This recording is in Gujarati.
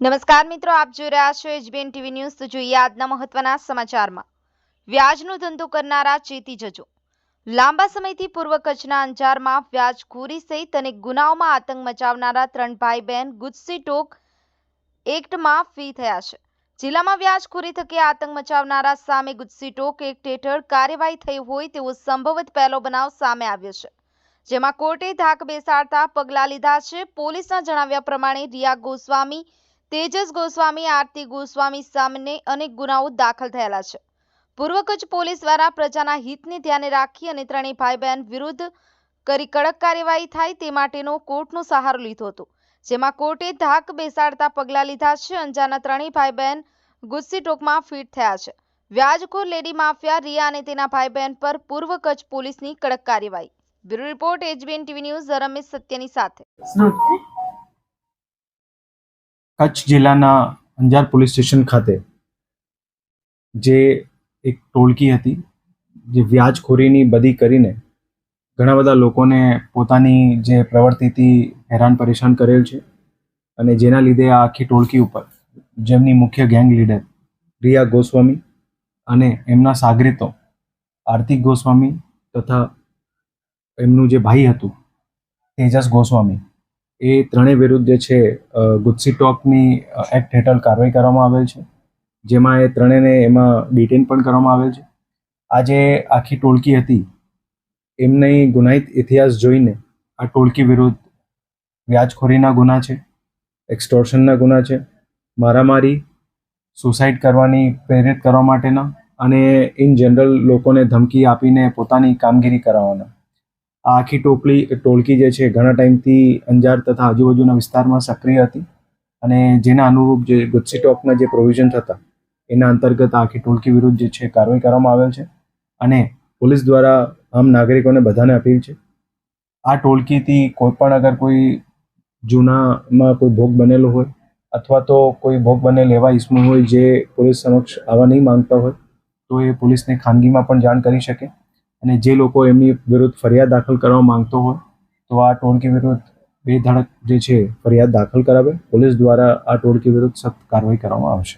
નમસ્કાર મિત્રો, આપ જોઈ રહ્યા છો એચબીએન ટીવી ન્યૂઝ. તો જોઈએ આજના મહત્વના સમાચારમાં. વ્યાજનો ધંધો કરનારા ચેતી જજો. લાંબા સમયથી પૂર્વ કચ્છના અંજારમાં વ્યાજખોરી સહિત અને ગુનાઓમાં આતંક મચાવનારા ત્રણ ભાઈ બહેન ગુજસી ટોક એક્ટમાં ફી થયા છે. જિલ્લામાં વ્યાજખોરી થકી આતંક મચાવનારા સામે ગુજસી ટોક એક્ટ હેઠળ કાર્યવાહી થઈ હોય તેવો સંભવત પહેલો બનાવ સામે આવ્યો છે. જેમાં કોર્ટે ધાક બેસાડતા પગલાં લીધા છે. પોલીસના જણાવ્યા પ્રમાણે રિયા ગોસ્વામી તેજસ ગોસ્વામી, આરતી ગોસ્વામી સામે અનેક ગુનાઓ દાખલ થયેલા છે. પૂર્વ કચ્છ પોલીસ દ્વારા પ્રજાના હિતને ધ્યાને રાખી અને ત્રણેય ભાઈ બહેન વિરુદ્ધ કરી કડક કાર્યવાહી થાય તે માટેનો કોર્ટનો સહારો લીધો હતો, જેમાં કોર્ટે ધાક બેસાડતા પગલાં લીધા છે. અંજારના ત્રણેય ભાઈ બહેન ગુસ્સી ટોકમાં ફિટ થયા છે. વ્યાજખોર લેડી માફિયા રિયા અને તેના ભાઈ બહેન પર પૂર્વ કચ્છ પોલીસની કડક કાર્યવાહી. Bureau report, HBN TV news, Ramesh સત્યની સાથે. કચ્છ જિલ્લાના અંજાર પોલીસ સ્ટેશન ખાતે જે એક ટોળકી હતી, જે વ્યાજખોરીની બધી કરીને ઘણા બધા લોકોને પોતાની જે પ્રવૃત્તિથી હેરાન પરેશાન કરેલ છે અને જેના લીધે આ આખી ટોળકી ઉપર જેમની મુખ્ય ગેંગ લીડર રિયા ગોસ્વામી અને એમના સાગરીતો આર્તિક ગોસ્વામી તથા એમનું જે ભાઈ હતું તેજસ ગોસ્વામી એ ત્રણેય વિરુદ્ધ જે છે ગુજસી ટોકની એક્ટ હેઠળ કાર્યવાહી કરવામાં આવેલ છે. જેમાં એ ત્રણેયને એમાં ડિટેન પણ કરવામાં આવેલ છે. આજે આખી ટોળકી હતી, એમની ગુનાહિત ઇતિહાસ જોઈને આ ટોળકી વિરુદ્ધ વ્યાજખોરીના ગુના છે, એક્સટોર્શનના ગુના છે, મારામારી, સુસાઇડ કરવાની પ્રેરિત કરવા માટેના અને ઇન જનરલ લોકોને ધમકી આપીને પોતાની કામગીરી કરાવવાના. આ આખી ટોપલી, ટોળકી જે છે, ઘણા ટાઈમથી અંજાર તથા આજુબાજુના વિસ્તારમાં સક્રિય હતી અને જેના અનુરૂપ જે ગુજસી ટોકના જે પ્રોવિઝન હતા એના અંતર્ગત આખી ટોળકી વિરુદ્ધ જે છે, કાર્યવાહી કરવામાં આવેલ છે અને પોલીસ દ્વારા આમ નાગરિકોને બધાને અપીલ છે. આ ટોળકીથી કોઈ પણ અગર કોઈ જૂનામાં કોઈ ભોગ બનેલો હોય અથવા તો કોઈ ભોગ બનેલ એવા ઇસમો હોય જે પોલીસ સમક્ષ આવવા નહીં માંગતા હોય, તો એ પોલીસને ખાનગીમાં પણ જાણ કરી શકે. અને જે લોકો એમની વિરુદ્ધ ફરિયાદ દાખલ કરવા માંગતો હોય, તો આ ટોળકી વિરુદ્ધ બેધડક જે છે ફરિયાદ દાખલ કરાવે. પોલીસ દ્વારા આ ટોળકી વિરુદ્ધ સખ્ત કાર્યવાહી કરવામાં આવશે